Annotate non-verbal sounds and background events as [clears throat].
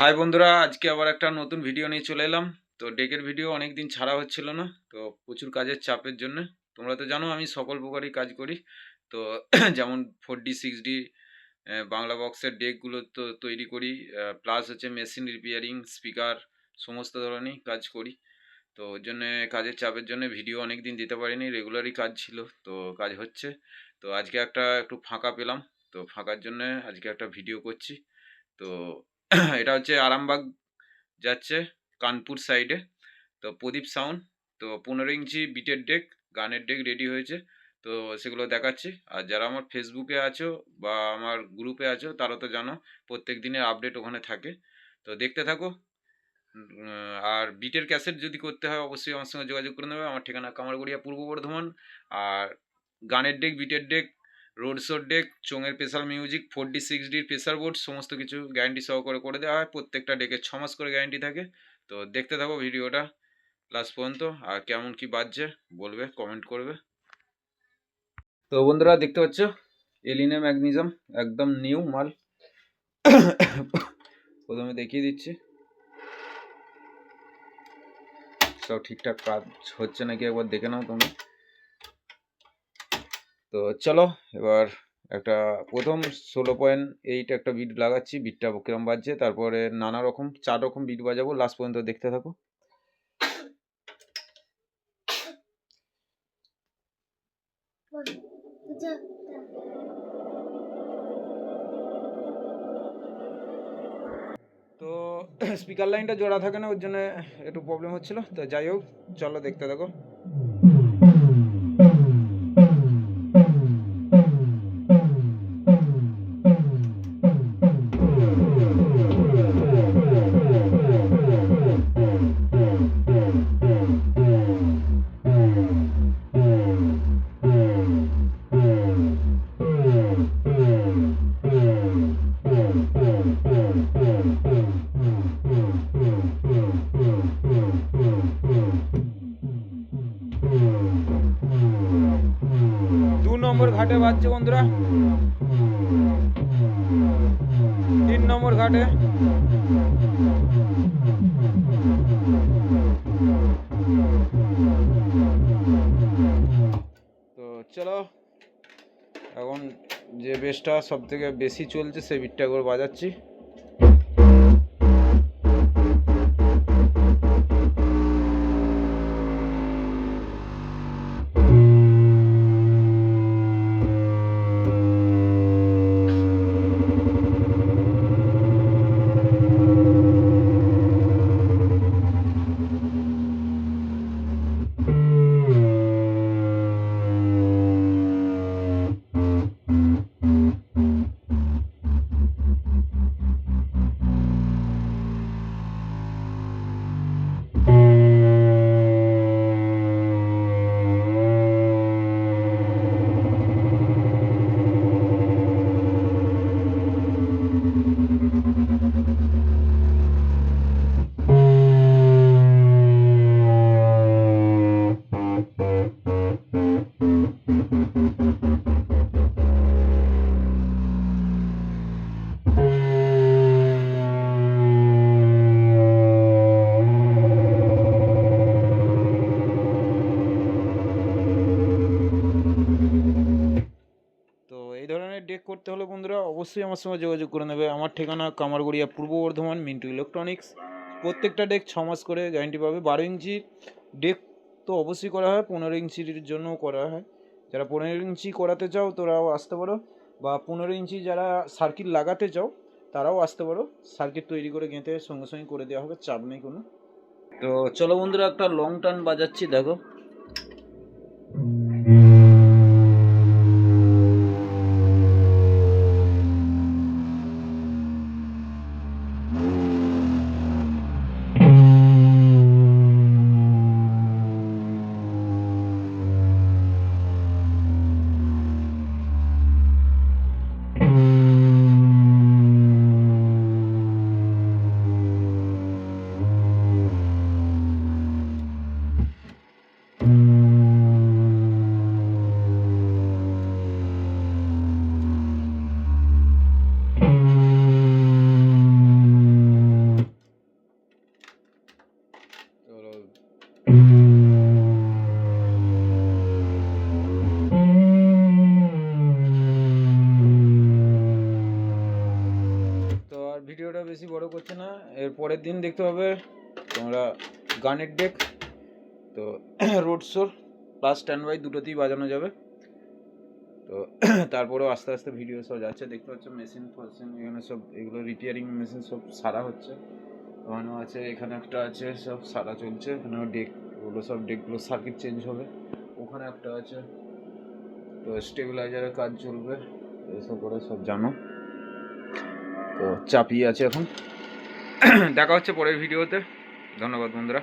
High বন্ধুরা, আজকে আবার একটা নতুন ভিডিও নিয়ে চলে এলাম। তো ডেকের ভিডিও অনেক দিন ছাড়া হচ্ছিল না, তো প্রচুর কাজের চাপের জন্য। তোমরা তো জানো, আমি সকল প্রকারই কাজ করি। তো [clears throat] যেমন four D six D Bangla বক্সের ডেকগুলো তো তৈরি করি প্লাস হচ্ছে মেশিন রিপেয়ারিং স্পিকার সমস্ত ধরনেরই কাজ করি। তো ওর জন্যে কাজের চাপের জন্য ভিডিও অনেক দিন দিতে পারিনি রেগুলারই কাজ ছিল, তো কাজ হচ্ছে। তো আজকে একটা একটু ফাঁকা পেলাম, তো ফাঁকার জন্য আজকে একটা ভিডিও করছি। তো [coughs] এটা হচ্ছে আরামবাগ যাচ্ছে কানপুর সাইডে তো প্রদীপ সাউন্ড তো পনেরো ইঞ্চি বিটের ডেক গানের ডেক রেডি হয়েছে। তো সেগুলো দেখাচ্ছি। আর যারা আমার ফেসবুকে আছো বা আমার গ্রুপে আছো, তারা তো জানো, প্রত্যেক দিনের আপডেট ওখানে থাকে। তো দেখতে থাকো। আর বিটের ক্যাসেট যদি করতে হয়, অবশ্যই আমার সঙ্গে যোগাযোগ করে নেবে। আমার ঠিকানা কামারগড়িয়া পূর্ব বর্ধমান। আর গানের ডেক বিটের ডেক রোড ডেক, চোঙের special music four D six ডির প্রেশার বোর্ড সমস্ত কিছু গ্যারান্টি সহকারে করে দেওয়া হয়। প্রত্যেকটা ডেকে ছ মাস করে গ্যারান্টি থাকে। তো দেখতে থাকো ভিডিওটা লাস্ট পর্যন্ত। আর কেমন কি বাজছে বলবে কমেন্ট করবে। তো বন্ধুরা, দেখতে পাচ্ছ? এলিনে ম্যাগনিজম একদম নিউ মাল। প্রথমে দেখিয়ে দিচ্ছি। সব ঠিকঠাক কাজ হচ্ছে নাকি? একবার দেখে নাও তোমরা। তো চলো এবার একটা প্রথম ষোলো পয়েন্ট এইট একটা বিট লাগাচ্ছি বিটটা কিরম বাজছে? তারপরে নানা রকম, চার রকম বিট বাজাবো লাস্ট পর্যন্ত দেখতে থাকো। তো স্পিকার লাইনটা জোড়া থাকে না, ওর জন্য একটু প্রবলেম হচ্ছিল। তো যাই হোক, চলো দেখতে থাকো। ঘাটে। তো চলো এখন যে বেসটা সব থেকে বেশি চলছে সেই বিটটা করে বাজাচ্ছি। করতে হলে বন্ধুরা অবশ্যই আমার সঙ্গে যোগাযোগ করে নেবে। আমার ঠিকানা কামারগড়িয়া পূর্ব বর্ধমান মিন্টু ইলেকট্রনিক্স প্রত্যেকটা ডেক ছ মাস করে গ্যারান্টি পাবে। বারো ইঞ্চি ডেক তো অবশ্যই করা হয়, পনেরো ইঞ্চির জন্যও করা হয়। যারা পনেরো ইঞ্চি করাতে চাও, তোরাও আসতে পারো। বা পনেরো ইঞ্চি যারা সার্কিট লাগাতে চাও, তারাও আসতে পারো। সার্কিট তৈরি করে গেঁথে সঙ্গে সঙ্গে করে দেওয়া হবে, চাপ নেই কোনো। তো চলো বন্ধুরা, একটা লং টার্ন বাজাচ্ছি, দেখো। এর পরের দিন দেখতে পাবে তোমরা গানের ডেক তো রোড শোর প্লাস স্ট্যান্ড বাই দুটোতেই বাজানো যাবে। তো [clears throat] তারপরেও আস্তে আস্তে ভিডিও সব যাচ্ছে। দেখতে পাচ্ছ মেশিন ফেশিন এখানে সব, এগুলো রিপেয়ারিং মেশিন সব সারা হচ্ছে। ওখানেও আছে, এখানে একটা আছে, সব সারা চলছে। এখানেও ডেক ওগুলো সব ডেকগুলো সার্কিট চেঞ্জ হবে। ওখানে একটা আছে। তো স্টেবিলাইজারের কাজ চলবে। এসব করে সব জানো। তো চাপিয়ে আছে এখন। [clears throat] দেখা হচ্ছে পরের ভিডিওতে। ধন্যবাদ বন্ধুরা।